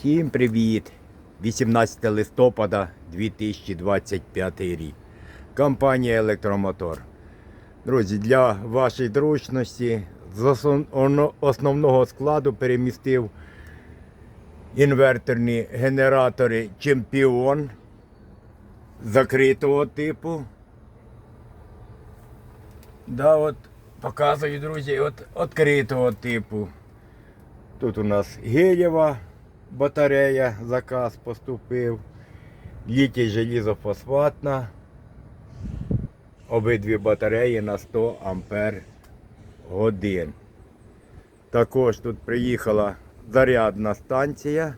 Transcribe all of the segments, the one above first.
Всім привіт! 18 листопада 2025 рік. Компанія Електромотор. Друзі, для вашої зручності з основного складу перемістив інверторні генератори Чемпіон закритого типу. Да, от показую, друзі, от відкритого типу. Тут у нас гелєва батарея, заказ поступив. Літій желізофосфатна. Обидві батареї на 100 ампер годин. Також тут приїхала зарядна станція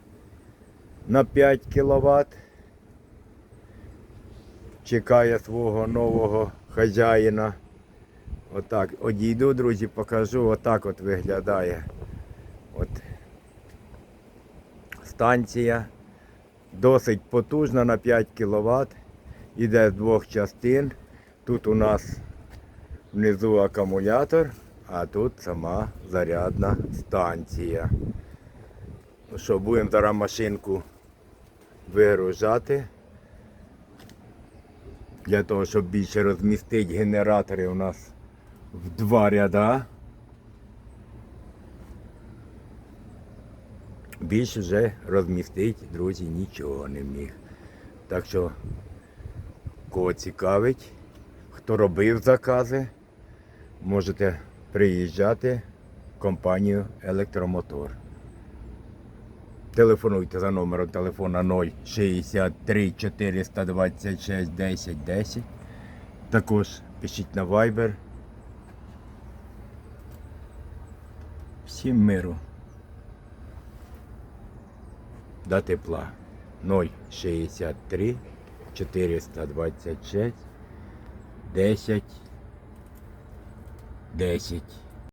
на 5 кВт. Чекає свого нового хазяїна. Отак. Одійду, друзі, покажу. Отак от виглядає. От станція досить потужна на 5 кВт. Іде з двох частин. Тут у нас внизу акумулятор, а тут сама зарядна станція. Ну що, будемо зараз машинку вигружати. Для того, щоб більше розмістити генератори у нас в два ряда. Більше вже розмістити, друзі, нічого не міг. Так що, кого цікавить, хто робив закази, можете приїжджати в компанію Електромотор. Телефонуйте за номером телефона 063 426 10 10. Також пишіть на Viber. Всім миру. До тепла. 063 426 10 10